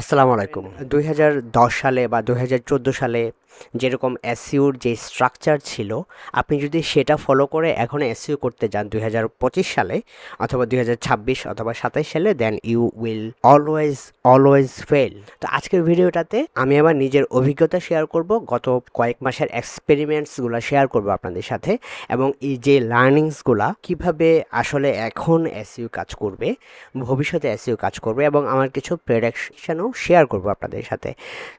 আসসালামু আলাইকুম। দুই হাজার দশ সালে বা দুই হাজার চোদ্দ সালে যেরকম এসইউর যে স্ট্রাকচার ছিল, আপনি যদি সেটা ফলো করে এখন এসইউ করতে যান দুই হাজার পঁচিশ সালে অথবা দু হাজার ছাব্বিশ অথবা সাতাশ সালে then you will always always fail তো আজকের ভিডিওটাতে আমি আমার নিজের অভিজ্ঞতা শেয়ার করব, গত কয়েক মাসের এক্সপেরিমেন্টসগুলো শেয়ার করব আপনাদের সাথে, এবং এই যে লার্নিংসগুলা কীভাবে আসলে এখন এসইউ কাজ করবে, ভবিষ্যতে এসইউ কাজ করবে, এবং আমার কিছু প্রেডিকশনও শেয়ার করব আপনাদের সাথে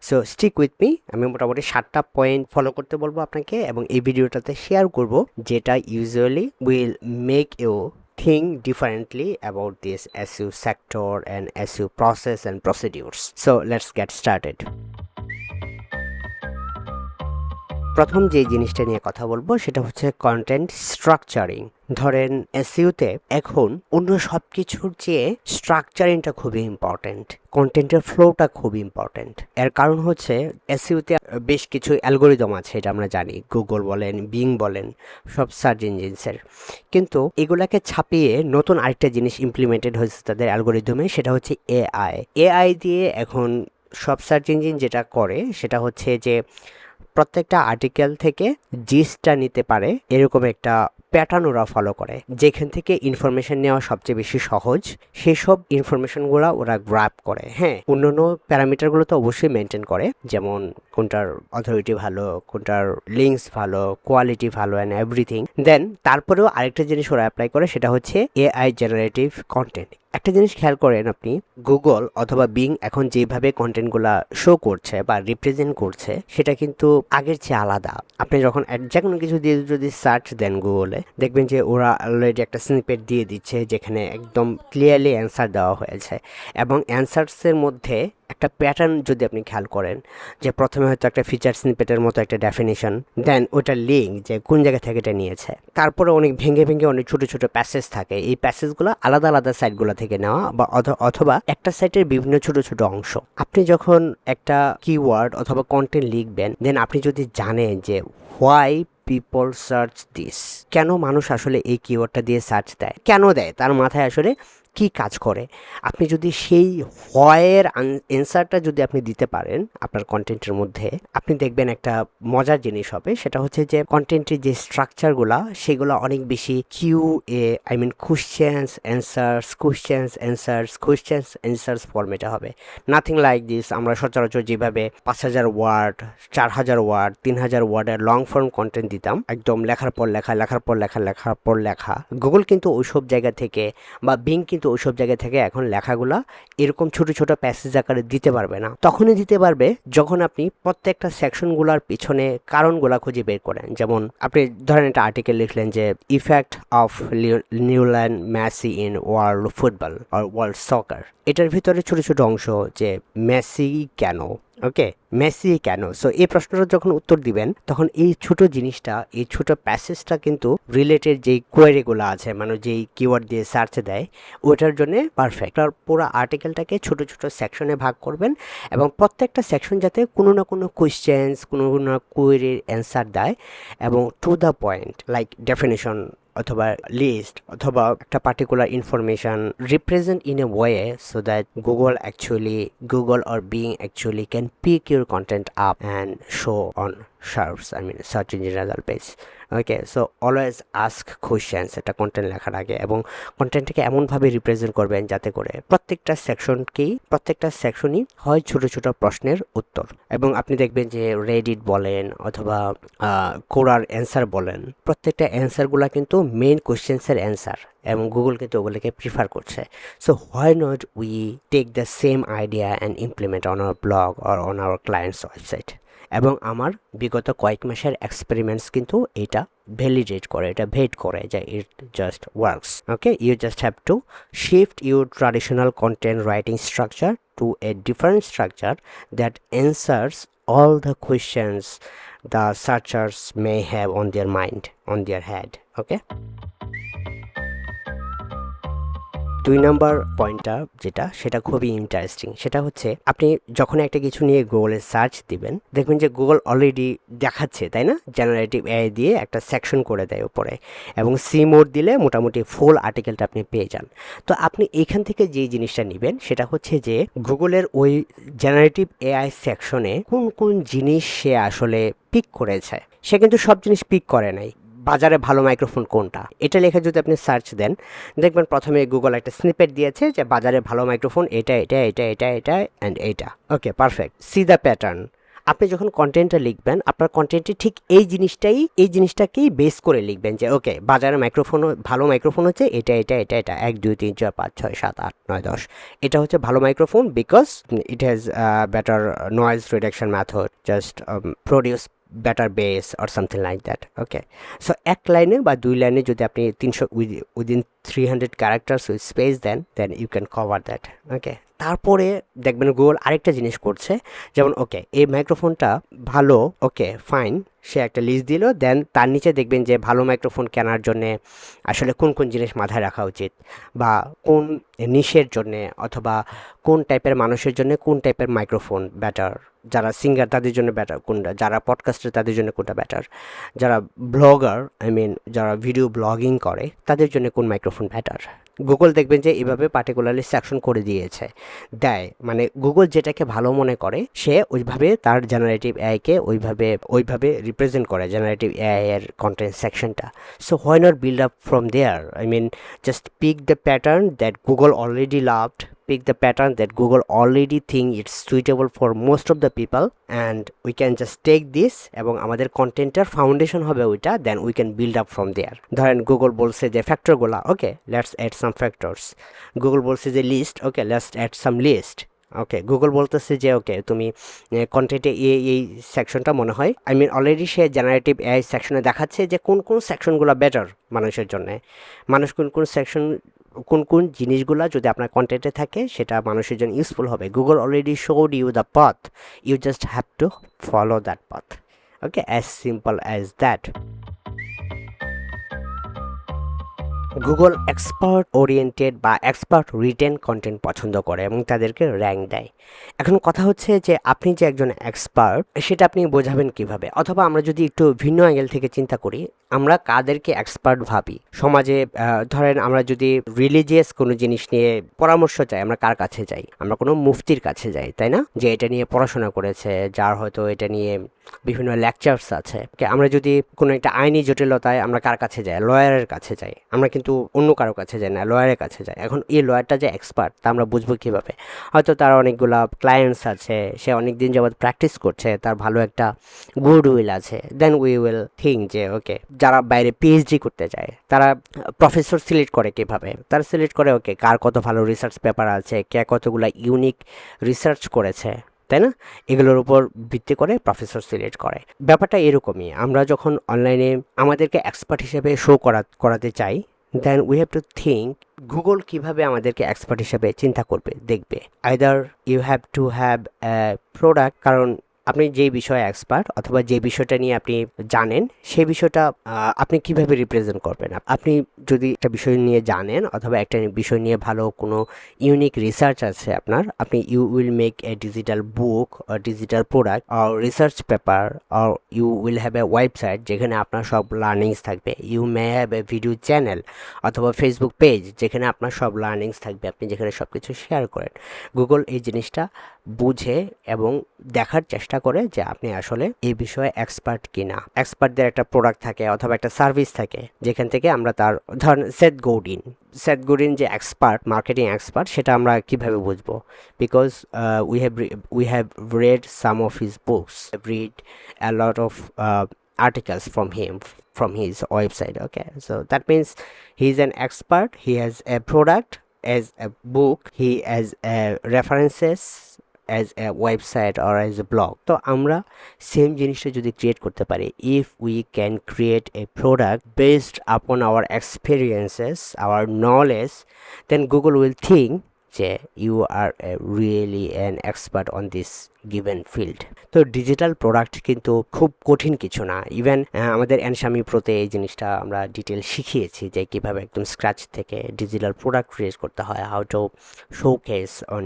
সো স্টিক উইথ মি আমি মোটামুটি সাতটা পয়েন্ট ফলো করতে বলব আপনাকে এবং এই ভিডিওটাতে শেয়ার করব যেটা usually will make you think differently about this SU sector and SU process and procedures. So, let's get started. প্রথম যে জিনিসটা নিয়ে কথা বলব সেটা হচ্ছে কন্টেন্ট স্ট্রাকচারিং ধরেন, এসইউতে এখন অন্য সব কিছুর চেয়ে স্ট্রাকচারিংটা খুবই ইম্পর্টেন্ট কন্টেন্টের ফ্লোটা খুব ইম্পর্টেন্ট এর কারণ হচ্ছে, এসইউতে বেশ কিছু অ্যালগোরিদম আছে, এটা আমরা জানি। গুগল বলেন বিং বলেন, সব সার্চ ইঞ্জিনসের কিন্তু এগুলাকে ছাপিয়ে নতুন আরেকটা জিনিস ইমপ্লিমেন্টেড হয়েছে তাদের অ্যালগোরিদমে সেটা হচ্ছে এআই এআই দিয়ে এখন সব সার্চ ইঞ্জিন যেটা করে, সেটা হচ্ছে যে প্রত্যেকটা আর্টিকেল থেকে জিসটা নিতে পারে, এরকম একটা প্যাটার্ন ওরা ফলো করে। যেখান থেকে ইনফরমেশন নেওয়া সবচেয়ে বেশি সহজ, সেসব ইনফরমেশনগুলো ওরা গ্র্যাপ করে। হ্যাঁ অন্যান্য প্যারামিটারগুলো তো অবশ্যই মেনটেন করে, যেমন কোনটার অথরিটি ভালো, কোনটার লিঙ্কস ভালো কোয়ালিটি ভালো অ্যান্ড এভরিথিং দেন তারপরেও আরেকটা জিনিস ওরা অ্যাপ্লাই করে, সেটা হচ্ছে এআই জেনারেটিভ কন্টেন্ট একটা জিনিস খেয়াল করেন আপনি গুগল অথবা বিং এখন যেভাবে কন্টেন্টগুলা শো করছে বা রিপ্রেজেন্ট করছে, সেটা কিন্তু আগের চেয়ে আলাদা। আপনি যখন যে কোনো কিছু দিয়ে যদি সার্চ দেন গুগলে দেখবেন যে ওরা অলরেডি একটা স্নিপেট দিয়ে দিচ্ছে যেখানে একদম ক্লিয়ারলি অ্যান্সার দেওয়া হয়েছে। এবং অ্যান্সার্সের মধ্যে একটা প্যাটার্ন যদি আপনি খেয়াল করেন, যে প্রথমে হয়তো একটা ফিচার স্নিপেটের মতো একটা ডেফিনেশন দেন ওটা লিঙ্ক যে কোন জায়গা থেকে এটা নিয়েছে। তারপরে অনেক ভেঙে ভেঙে অনেক ছোট ছোট প্যাসেজ থাকে। এই প্যাসেজগুলো আলাদা আলাদা সাইটগুলো থেকে নেওয়া বা অথ- অথবা একটা সাইটের বিভিন্ন ছোট ছোট অংশ। আপনি যখন একটা কিওয়ার্ড অথবা কন্টেন্ট লিখবেন দেন আপনি যদি জানেন যে হোয়াই পিপল সার্চ দিস কেন মানুষ আসলে এই কিওয়ার্ডটা দিয়ে সার্চ দেয়, কেন দেয়, তার মাথায় আসলে কি কাজ করে? আপনি যদি সেই হোয়ের অ্যান্সারটা যদি আপনি দিতে পারেন আপনার কন্টেন্টের মধ্যে, আপনি দেখবেন একটা মজার জিনিস হবে, সেটা হচ্ছে যে কন্টেন্টের যে স্ট্রাকচারগুলা সেগুলো অনেক বেশি Q A I mean questions answers questions answers questions answers ফর্মেটে হবে। নাথিং লাইক দিস আমরা সচরাচর যেভাবে পাঁচ হাজার ওয়ার্ড চার হাজার ওয়ার্ড তিন হাজার ওয়ার্ডের লং ফর্ম কন্টেন্ট দিতাম, একদম লেখার পর লেখা, লেখার পর লেখা, লেখার পর লেখা। গুগল কিন্তু ওইসব জায়গা থেকে বা বিং কিন্তু ওইসব জায়গা থেকে এখন লেখাগুলা এরকম ছোট ছোট প্যাসেজ আকারে দিতে পারবে না। তখনই দিতে পারবে যখন আপনি প্রত্যেকটা সেকশনগুলোর পিছনে কারণগুলা খুঁজে বের করেন। যেমন আপনি ধরেন একটা আর্টিকেল লিখলেন যে effect of Newland Messi in world football R world soccer এটার ভিতরে ছোট ছোট অংশ যে মেসি কেন? ওকে মেসি কেন? সো এই প্রশ্নটা যখন উত্তর দিবেন, তখন এই ছোট জিনিসটা, এই ছোট প্যাসেজটা কিন্তু রিলেটেড যেই কোয়ারিগুলো আছে মানে যেই কিওয়ার্ড দিয়ে সার্চ দেয়, ওটার জন্য পারফেক্ট আর পুরো আর্টিকেলটাকে ছোট ছোট সেকশনে ভাগ করবেন এবং প্রত্যেকটা সেকশন যাতে কোনো না কোনো কোয়েশ্চেন্স কোনো না কোয়েরির অ্যান্সার দেয় এবং to the point like definition অথবা লিস্ট অথবা একটা particular information represent in a way so that Google actually Google or Bing actually can pick your content up and show on SERPs I mean search engine result page okay so always ask questions একটা content লেখার আগে, এবং কন্টেন্টটাকে এমনভাবে represent করবেন যাতে করে প্রত্যেকটা সেকশনকেই প্রত্যেকটা সেকশনই হয় ছোট ছোট প্রশ্নের উত্তর। এবং আপনি দেখবেন যে রেডিট বলেন, অথবা কোরার অ্যান্সার বলেন, প্রত্যেকটা অ্যান্সারগুলো কিন্তু মেন কোয়েশ্চেন্সের অ্যান্সার এবং গুগল কিন্তু ওগুলোকে প্রিফার করছে। So why not we take the same idea and implement on our blog or on our clients website এবং আমার বিগত কয়েক মাসের এক্সপেরিমেন্টস কিন্তু এটা ভ্যালিডেট করে, এটা ভেট করে যে it just works okay you just have to shift your traditional content writing structure to a different structure that answers all the questions the searchers may have on their mind, on their head. Okay? দুই নম্বর পয়েন্টটা যেটা, সেটা খুবই interesting সেটা হচ্ছে, আপনি যখন একটা কিছু নিয়ে গুগলে সার্চ দিবেন, দেখবেন যে গুগল অলরেডি দেখাচ্ছে, তাই না? জেনারেটিভ এআই দিয়ে একটা সেকশন করে দেয় উপরে, এবং সি মোড দিলে মোটামুটি ফুল আর্টিকেলটা আপনি পেয়ে যান। তো আপনি এইখান থেকে যে জিনিসটা নেবেন, সেটা হচ্ছে যে গুগলের ওই জেনারেটিভ এআই সেকশনে কোন কোন জিনিস সে আসলে পিক করেছে। সে কিন্তু সব জিনিস পিক করে নাই। বাজারে ভালো মাইক্রোফোন কোনটা? এটা লেখা যদি আপনি সার্চ দেন, দেখবেন প্রথমে গুগল একটা স্নিপেট দিয়েছে যে বাজারে ভালো মাইক্রোফোন এটা এটা এটা এটা এটা অ্যান্ড এইটা okay perfect see the pattern আপনি যখন কন্টেন্টটা লিখবেন, আপনার কন্টেন্টে ঠিক এই জিনিসটাই, এই জিনিসটাকেই বেস করে লিখবেন যে ওকে বাজারে মাইক্রোফোন ভালো মাইক্রোফোন হচ্ছে এটা এটা এটা এটা। এক, দুই, তিন, চার, পাঁচ, ছয়, সাত, আট, নয়, দশ। এটা হচ্ছে ভালো microphone because it has better noise reduction method just produce better bass or something like that okay so এক লাইনে বা দুই লাইনে যদি আপনি তিনশো within three hundred characters with space then then you can cover that okay তারপরে দেখবেন গুগল আরেকটা জিনিস করছে, যেমন ওকে এই মাইক্রোফোনটা ভালো ওকে ফাইন সে একটা লিস্ট দিল দেন তার নিচে দেখবেন যে ভালো মাইক্রোফোন কেনার জন্যে আসলে কোন কোন জিনিস মাথায় রাখা উচিত বা কোন নিশের জন্যে অথবা কোন টাইপের মানুষের জন্য কোন টাইপের মাইক্রোফোন ব্যাটার যারা সিঙ্গার তাদের জন্য ব্যাটার কোনটা? যারা পডকাস্টার তাদের জন্য কোনটা ব্যাটার যারা ব্লগার আই মিন যারা ভিডিও ব্লগিং করে, তাদের জন্য কোন মাইক্রোফোন ব্যাটার গুগল দেখবেন যে এভাবে পার্টিকুলারলি সেকশন করে দিয়েছে। দেয় মানে গুগল যেটাকে ভালো মনে করে, সে ওইভাবে তার জেনারেটিভ এআইকে ওইভাবে ওইভাবে রিপ্রেজেন্ট করে জেনারেটিভ এআই এর কন্টেন্ট সেকশনটা so why not build up from there I mean just pick the pattern that Google already loved pick the pattern that google already think it's suitable for most of the people, and we can just take this এবং আমাদের কন্টেন্টের foundation হবে ওইটা then we can build up from there ধরেন Google বলছে যে ফ্যাক্টরগুলো okay let's add some factors Google বলছে যে list okay let's add some list okay Google বলতেছে যে ওকে তুমি কন্টেন্টে এই এই সেকশনটা মনে হয়। I mean already say generative AI সেকশনে দেখাচ্ছে যে, কোন কোন সেকশনগুলো বেটার মানুষের জন্য। মানুষ কোন কোন সেকশন কোন কোন জিনিসগুলো যদি আপনার কন্টেন্টে থাকে, সেটা মানুষের জন্য ইউজফুল হবে। Google already showed you the পথ you just have to follow that পথ okay as simple as that Google expert oriented বা এক্সপার্ট রিটেন কন্টেন্ট পছন্দ করে এবং তাদেরকে র্যাঙ্ক দেয়। এখন কথা হচ্ছে যে আপনি যে একজন এক্সপার্ট সেটা আপনি বোঝাবেন কীভাবে? অথবা আমরা যদি একটু ভিন্ন অ্যাঙ্গেল থেকে চিন্তা করি আমরা কাদেরকে এক্সপার্ট ভাবি। সমাজে ধরেন আমরা যদি রিলিজিয়াস কোনো জিনিস নিয়ে পরামর্শ চাই, আমরা কার কাছে যাই? আমরা কোনো মুফতির কাছে যাই, তাই না? যে এটা নিয়ে পড়াশোনা করেছে, যার হয়তো এটা নিয়ে বিভিন্ন লেকচার্স আছে। আমরা যদি কোনো একটা আইনি জটিলতায় আমরা কার কাছে যাই? লয়ারের কাছে যাই। আমরা কিন্তু অন্য কারও কাছে যাই না, লয়ারের কাছে যাই। এখন এই লয়ারটা যে এক্সপার্ট তা আমরা বুঝব কীভাবে? হয়তো তার অনেকগুলা ক্লায়েন্টস আছে, সে অনেক দিন যাবৎ প্র্যাকটিস করছে, তার ভালো একটা গুড উইল আছে। দেন উই উইল থিঙ্ক যে ওকে যারা বাইরে পিএইচডি করতে যায়, তারা প্রফেসর সিলেক্ট করে কীভাবে? তারা সিলেক্ট করে ওকে কার কত ভালো রিসার্চ পেপার আছে, কে কতগুলো ইউনিক রিসার্চ করেছে, তাই না? এগুলোর উপর ভিত্তি করে প্রফেসর সিলেক্ট করে। ব্যাপারটা এরকমই, আমরা যখন অনলাইনে আমাদেরকে এক্সপার্ট হিসেবে শো করা, করাতে চাই then we have to think Google কীভাবে আমাদেরকে এক্সপার্ট হিসেবে চিন্তা করবে, দেখবে। Either you have to have product কারণ আপনি যে বিষয়ে এক্সপার্ট অথবা যে বিষয়টা নিয়ে আপনি জানেন সেই বিষয়টা আপনি কীভাবে রিপ্রেজেন্ট করবেন? আপনি যদি একটা বিষয় নিয়ে জানেন অথবা একটা বিষয় নিয়ে ভালো কোনো ইউনিক রিসার্চ আছে আপনার, আপনি you will make a digital book digital product or research paper or you will have a website যেখানে আপনার সব লার্নিংস থাকবে। You may have a video channel অথবা ফেসবুক পেজ যেখানে আপনার সব লার্নিংস থাকবে, আপনি যেখানে সব কিছু শেয়ার করেন। গুগল এই জিনিসটা বুঝে এবং দেখার চেষ্টা করে যে আপনি আসলে এই বিষয়ে এক্সপার্ট কিনা। এক্সপার্টদের একটা প্রোডাক্ট থাকে অথবা একটা সার্ভিস থাকে, যেখান থেকে আমরা তার, ধরেন সেট গৌডিন সেট গৌডিন যে এক্সপার্ট মার্কেটিং এক্সপার্ট সেটা আমরা কীভাবে বুঝব? Because we have we have read some of his books read a lot of articles from him, from his website, okay? So, that means he's an expert, he has a product as a book, he has a references as a website or as a blog তো আমরা same জিনিসটা যদি create করতে পারি if we can create a product based upon our experiences our knowledge then Google will think যে you are really an expert on this given field তো digital product কিন্তু খুব কঠিন কিছু না। ইভেন আমাদের অ্যানসামি প্রোতে এই জিনিসটা আমরা ডিটেল শিখিয়েছি যে কীভাবে একদম স্ক্র্যাচ থেকে ডিজিটাল প্রোডাক্ট ক্রিয়েট করতে হয়। How to showcase on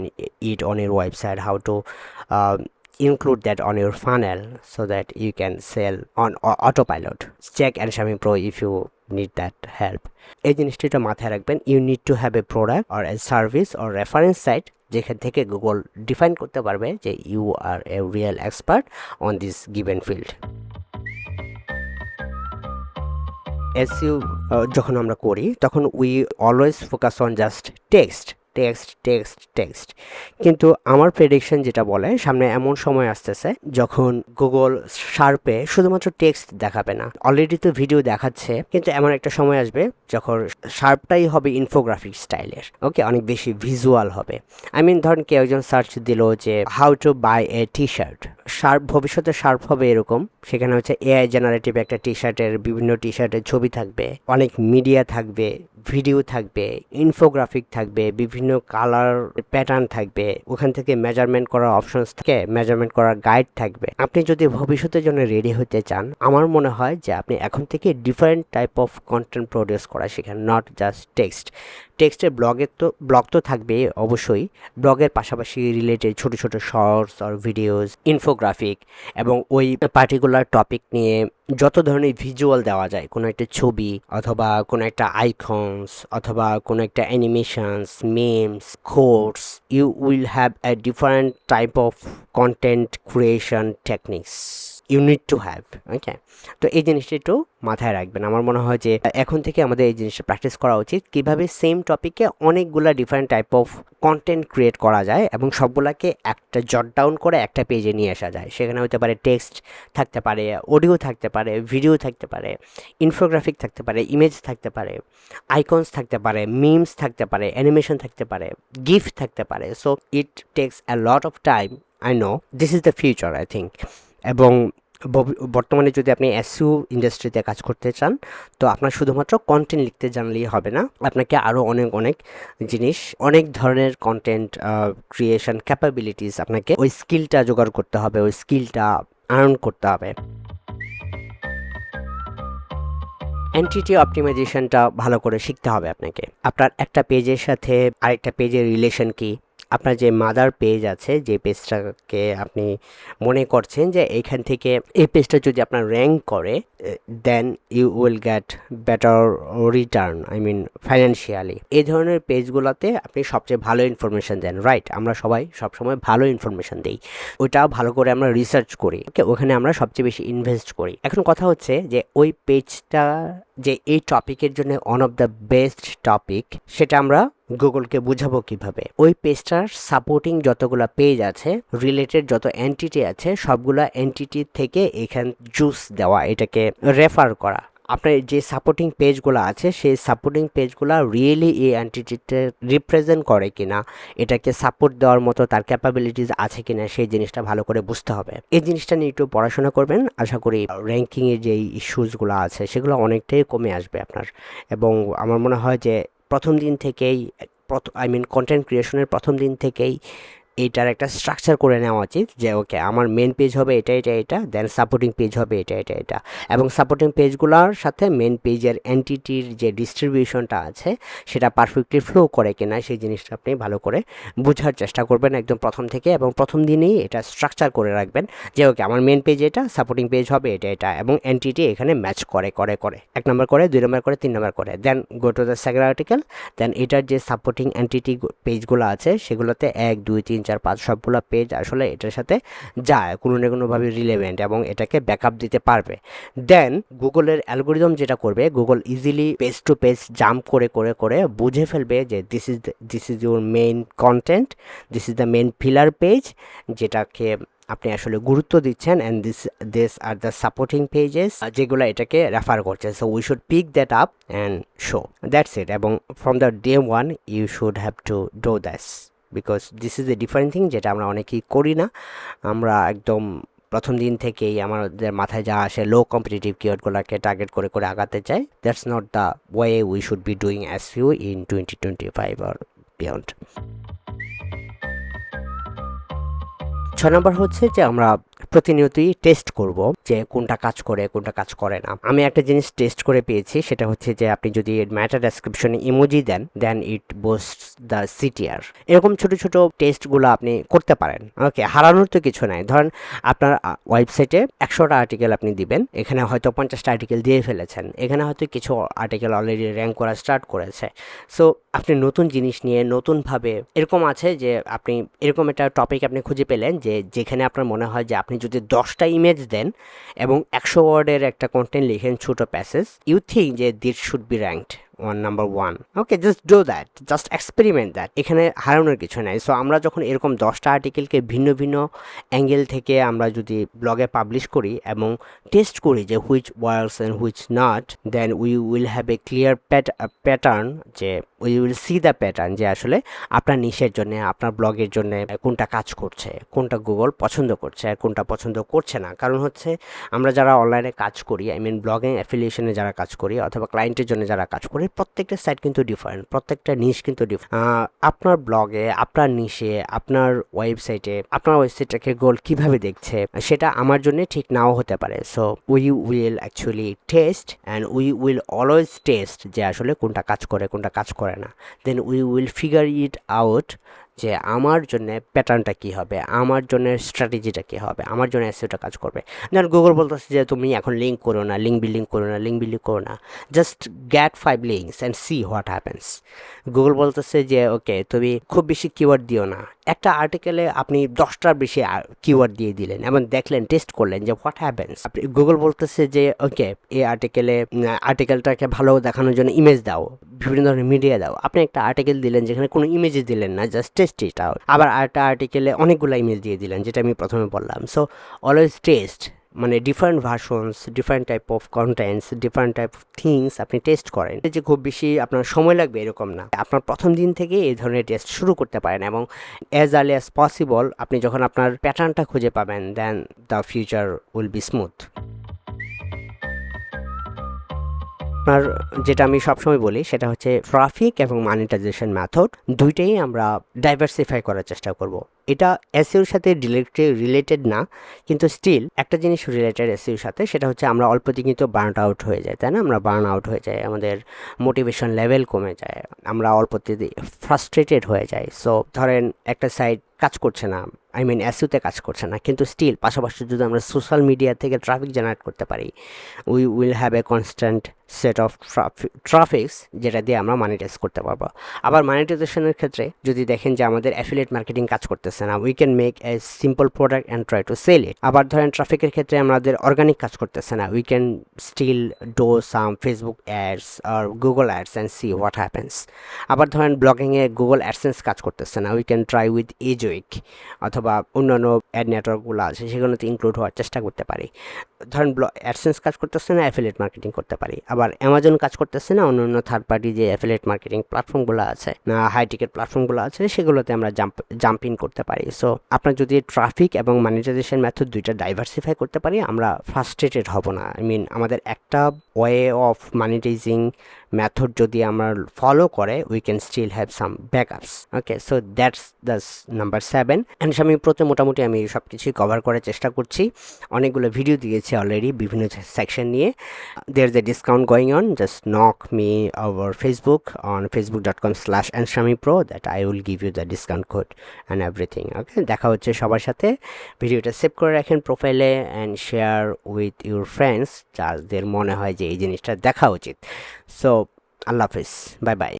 it on এর website how to include that on your funnel so that you can sell on au- autopilot. Check Xiaomi Pro if you need that help. এই জিনিসটা মাথায় রাখবেন you need to have a product or a service or reference site যেখান থেকে Google define করতে পারবে যে you are a real expert on this given field SEO যখন আমরা করি, তখন we always focus on just text text text text. কিন্তু আমার প্রেডিকশন যেটা বলে, সামনে এমন সময় আসতেছে যখন গুগল শার্পে শুধুমাত্র টেক্সট দেখাবে না। অলরেডি তো ভিডিও দেখাচ্ছে, কিন্তু এমন একটা সময় আসবে যখন শার্পটাই হবে ইনফোগ্রাফিক স্টাইলের ওকে অনেক বেশি ভিজুয়াল হবে। আই মিন ধরেন কেউ একজন সার্চ দিল যে how to buy a T shirt sharp ভবিষ্যতে শার্প হবে এরকম। সেখানে হচ্ছে এআই জেনারেটিভ একটা টি শার্টের বিভিন্ন টি শার্টের ছবি থাকবে। অনেক মিডিয়া থাকবে ভিডিও থাকবে ইনফোগ্রাফিক থাকবে, বিভিন্ন কালার প্যাটার্ন থাকবে। ওখান থেকে মেজারমেন্ট করার অপশনস থেকে মেজারমেন্ট করার গাইড থাকবে। আপনি যদি ভবিষ্যতের জন্য রেডি হতে চান, আমার মনে হয় যে আপনি এখন থেকে different type of content produce করা শেখেন নট জাস্ট টেক্সট টেক্সটের ব্লগের তো, ব্লগ তো থাকবে অবশ্যই। ব্লগের পাশাপাশি রিলেটেড ছোট ছোট শর্টস আর ভিডিওস ইনফোগ্রাফিক এবং ওই পার্টিকুলার টপিক নিয়ে যত ধরনের ভিজুয়াল দেওয়া যায়, কোনো একটা ছবি অথবা কোনো একটা আইকনস অথবা কোনো একটা animations memes course you will have a different type of content creation techniques you need to have okay তো এই জিনিসটা একটু মাথায় রাখবেন। আমার মনে হয় যে এখন থেকে আমাদের এই জিনিসটা প্র্যাকটিস করা উচিত। কীভাবে সেম টপিকে অনেকগুলা different type of content create করা যায় এবং সবগুলাকে একটা জট ডাউন করে একটা পেজে নিয়ে আসা যায়। সেখানে হতে পারে টেক্সট থাকতে পারে অডিও থাকতে পারে ভিডিও থাকতে পারে ইনফোগ্রাফিক থাকতে পারে ইমেজ থাকতে পারে আইকনস থাকতে পারে মিমস থাকতে পারে অ্যানিমেশন থাকতে পারে গিফট থাকতে পারে। So it takes a lot of time I know this is the future I think এবং বর্তমানে যদি আপনি এসইউ ইন্ডাস্ট্রিতে কাজ করতে চান, তো আপনার শুধুমাত্র কন্টেন্ট লিখতে জানলেই হবে না। আপনাকে আরও অনেক অনেক জিনিস, অনেক ধরনের কন্টেন্ট ক্রিয়েশন ক্যাপাবিলিটিস আপনাকে ওই স্কিলটা জোগাড় করতে হবে, ওই স্কিলটা আর্ন করতে হবে। এন্টিটি অপটিমাইজেশনটা ভালো করে শিখতে হবে আপনাকে। আপনার একটা পেজের সাথে আরেকটা পেজের রিলেশন কি আপনার যে মাদার পেজ আছে, যে পেজটাকে আপনি মনে করছেন যে এখান থেকে এই পেজটা যদি আপনার র্যাঙ্ক করে then you will get better return I mean financially এই ধরনের পেজগুলোতে আপনি সবচেয়ে ভালো ইনফরমেশন দেন রাইট আমরা সবাই সবসময় ভালো ইনফরমেশন দিই। ওইটা ভালো করে আমরা রিসার্চ করি। ওকে ওখানে আমরা সবচেয়ে বেশি ইনভেস্ট করি। এখন কথা হচ্ছে যে ওই পেজটা যে এই টপিকের জন্য one of the best topic সেটা আমরা গুগলকে বুঝাবো কীভাবে? ওই পেজটার সাপোর্টিং যতগুলো পেজ আছে রিলেটেড যত এন্টিটি আছে, সবগুলা এন্টিটি থেকে এখান জুস দেওয়া, এটাকে রেফার করা। আপনার যে সাপোর্টিং পেজগুলো আছে, সেই সাপোর্টিং পেজগুলো রিয়েলি এই এন্টিটিতে রিপ্রেজেন্ট করে কিনা, এটাকে সাপোর্ট দেওয়ার মতো তার ক্যাপাবিলিটিস আছে কিনা, সেই জিনিসটা ভালো করে বুঝতে হবে। এই জিনিসটা নিয়ে একটু পড়াশোনা করবেন, আশা করি র্যাঙ্কিংয়ের যে ইস্যুসগুলো আছে, সেগুলো অনেকটাই কমে আসবে আপনার। এবং আমার মনে হয় যে প্রথম দিন থেকেই আই মিন কন্টেন্ট ক্রিয়েশনের প্রথম দিন থেকেই এইটার একটা স্ট্রাকচার করে নেওয়া উচিত যে ওকে আমার মেন পেজ হবে এটা এটা এটা দেন সাপোর্টিং পেজ হবে এটা এটা এটা। এবং সাপোর্টিং পেজগুলোর সাথে মেন পেজের এন্টিটির যে ডিস্ট্রিবিউশনটা আছে, সেটা পারফেক্টলি ফ্লো করে কিনা, সেই জিনিসটা আপনি ভালো করে বোঝার চেষ্টা করবেন একদম প্রথম থেকে। এবং প্রথম দিনেই এটা স্ট্রাকচার করে রাখবেন যে ওকে আমার মেন পেজ এটা সাপোর্টিং পেজ হবে এটা এটা। এবং এন্টিটি এখানে ম্যাচ করে করে করে। এক নম্বর করে, দুই নম্বর করে, তিন নম্বর করে। Then go to the second article then এটার যে সাপোর্টিং এন্টিটি পেজগুলো আছে, সেগুলোতে এক, দুই, তিন চার পাঁচ সবগুলো পেজ আসলে এটার সাথে যায়, কোনো না কোনোভাবে রিলেভেন্ট এবং এটাকে ব্যাকআপ দিতে পারবে। দেন গুগলের অ্যালগোরিদম যেটা করবে Google easily page to page jump করে করে করে বুঝে ফেলবে যে this is this is your main content this is the main filler page যেটাকে আপনি আসলে গুরুত্ব দিচ্ছেন and this this are the supporting pages যেগুলো এটাকে রেফার করছে। So we should pick that up and show that's it এবং from the day one you should have to do that's because this is a different thing যেটা আমরা অনেকেই করি না। আমরা একদম প্রথম দিন থেকেই আমাদের মাথায় যা আসে লো কম্পিটিটিভ কিওয়ার্ডগুলোকে টার্গেট করে করে আগাতে চাই। That's not the way we should be doing as you in twenty twenty five R beyond ছ নম্বর হচ্ছে যে আমরা প্রতিনিয়তই টেস্ট করব যে কোনটা কাজ করে, কোনটা কাজ করে না। আমি একটা জিনিস টেস্ট করে পেয়েছি, সেটা হচ্ছে যে আপনি যদি ম্যাটার ডেসক্রিপশনে emoji then then it boost the CTR এরকম ছোট ছোট টেস্টগুলো আপনি করতে পারেন। ওকে হারানোর তো কিছু নাই। ধরেন আপনার ওয়েবসাইটে একশোটা আর্টিকেল আপনি দিবেন, এখানে হয়তো পঞ্চাশটা আর্টিকেল দিয়ে ফেলেছেন। এখানে হয়তো কিছু আর্টিকেল অলরেডি র্যাঙ্ক করা স্টার্ট করেছে। সো আপনি নতুন জিনিস নিয়ে নতুনভাবে, এরকম আছে যে আপনি, এরকম একটা টপিক আপনি খুঁজে পেলেন যে, যেখানে আপনার মনে হয় যে আপনি যদি দশটা ইমেজ দেন এবং একশো ওয়ার্ডের একটা কন্টেন্ট লিখেন ছোটো প্যাসেজ ইউ থিঙ্ক যে that should be ranked one number one okay just do that just experiment that এখানে হারানোর কিছু নাই। সো আমরা যখন এরকম দশটা আর্টিকেলকে ভিন্ন ভিন্ন অ্যাঙ্গেল থেকে আমরা যদি ব্লগে পাবলিশ করি এবং টেস্ট করি যে which works and which not then we will have a clear pattern যে we will see the pattern যে আসলে আপনার নিশের জন্য, আপনার ব্লগের জন্য কোনটা কাজ করছে, কোনটা গুগল পছন্দ করছে আর কোনটা পছন্দ করছে না। কারণ হচ্ছে আমরা যারা অনলাইনে কাজ করি আই মিন ব্লগিং অ্যাফিলিয়েশনে যারা কাজ করি অথবা ক্লায়েন্টের জন্য যারা কাজ করি প্রত্যেকটা সাইট কিন্তু ডিফারেন্ট প্রত্যেকটা নিশ কিন্তু ডিফারেন্ট আপনার ব্লগে আপনার নিশে আপনার ওয়েবসাইটে আপনার ওয়েবসাইটটাকে গোল কীভাবে দেখছে, সেটা আমার জন্য ঠিক নাও হতে পারে। So we will actually test and we will always test যে আসলে কোনটা কাজ করে, কোনটা কাজ করে না। Then we will figure it out যে আমার জন্য প্যাটার্নটা কী হবে? আমার জন্য স্ট্র্যাটেজিটা কী হবে? আমার জন্য এসিওটা কাজ করবে? যেমন গুগল বলতেছে যে, তুমি এখন লিঙ্ক করো না লিঙ্ক বিল্ডিং করো না লিঙ্ক বিল্ডিং করো না। Just get five links and see what happens Google বলতেছে যে ওকে তুমি খুব বেশি কিওয়ার্ড দিও না। একটা আর্টিকেলে আপনি দশটার বেশি কিওয়ার্ড দিয়ে দিলেন এবং দেখলেন টেস্ট করলেন যে হোয়াট হ্যাপেন্স আপনি গুগল বলতেছে যে ওকে এই আর্টিকেলে আর্টিকেলটাকে ভালো দেখানোর জন্য ইমেজ দাও। বিভিন্ন ধরনের মিডিয়া দাও। আপনি একটা আর্টিকেল দিলেন যেখানে কোনো ইমেজে দিলেন না জাস্ট টেস্ট ইট আউট আবার আরেকটা আর্টিকেলে অনেকগুলো ইমেজ দিয়ে দিলেন, যেটা আমি প্রথমে বললাম। সো অলওয়েজ টেস্ট মানে different versions different type of contents different type of things আপনি টেস্ট করেন। যে খুব বেশি আপনার সময় লাগবে এরকম না। আপনার প্রথম দিন থেকে এই ধরনের টেস্ট শুরু করতে পারেন এবং অ্যাজ আর্লি অ্যাজ পসিবল আপনি যখন আপনার প্যাটার্নটা খুঁজে পাবেন then the future will be smooth আপনার যেটা আমি সবসময় বলি, সেটা হচ্ছে ট্রাফিক এবং মানিটাইজেশন মেথড দুইটাই আমরা ডাইভার্সিফাই করার চেষ্টা করব। এটা এসিওর সাথে ডিরেক্টলি রিলেটেড না, কিন্তু স্টিল একটা জিনিস রিলেটেড এসিওর সাথে, সেটা হচ্ছে আমরা অল্প অল্পতে কিন্তু বার্ন আউট হয়ে যায়, তাই না? আমরা বার্ন আউট হয়ে যাই আমাদের মোটিভেশন লেভেল কমে যায়, আমরা অল্প অল্পতে ফ্রাস্ট্রেটেড হয়ে যাই সো ধরেন একটা সাইড কাজ করছে না আই মিন অ্যাসিউতে কাজ করছে না, কিন্তু স্টিল পাশাপাশি যদি আমরা সোশ্যাল মিডিয়া থেকে ট্রাফিক জেনারেট করতে পারি we will have a constant set of traffics যেটা দিয়ে আমরা মানিটাইজ করতে পারব। আবার মানিটাইজেশনের ক্ষেত্রে যদি দেখেন যে আমাদের অ্যাফিলিয়েট মার্কেটিং কাজ করতেছে না we can make a simple product and try to sell it আবার ধরেন ট্রাফিকের ক্ষেত্রে আমাদের অর্গানিক কাজ করতেছে না we can still do some Facebook ads R Google ads and see what happens আবার ধরেন ব্লগিংয়ে গুগল অ্যাডসেন্স কাজ করতেছে না we can try with Ezoic অথবা অন্যান্য অ্যাড নেটওয়ার্কগুলো আছে, সেগুলোতে ইনক্লুড হওয়ার চেষ্টা করতে পারি। ধরেন অ্যাডসেন্স কাজ করতেছে না অ্যাফিলেট মার্কেটিং করতে পারি। আবার অ্যামাজন কাজ করতেছে না অন্য থার্ড পার্টি যে অ্যাফিলেট মার্কেটিং প্ল্যাটফর্মগুলো আছে হাই টিকেট প্ল্যাটফর্মগুলো আছে, সেগুলোতে আমরা জাম্প জাম্প ইন করতে পারি। সো আপনার যদি ট্রাফিক এবং মানিটাইজেশন মেথড দুইটা ডাইভার্সিফাই করতে পারি, আমরা ফ্রাস্ট্রেটেড হব না। আই মিন আমাদের একটা ওয়ে অফ মানিটাইজিং মেথড যদি আমরা ফলো করে we can still have some backups okay so that's the number seven and আমি প্রতি মোটামুটি আমি সব কিছুই কভার করার চেষ্টা করছি। অনেকগুলো ভিডিও দিয়েছি অলরেডি বিভিন্ন সেকশন নিয়ে। There is a discount going on just knock me our Facebook on Facebook dot com slash and pro that I will give you the discount code and everything okay দেখা হচ্ছে সবার সাথে। ভিডিওটা save করে রাখেন প্রোফাইলে and share with your friends যাদের মনে হয় যে এই জিনিসটা দেখা উচিত। সো আল্লাহ হাফিজ। Bye bye.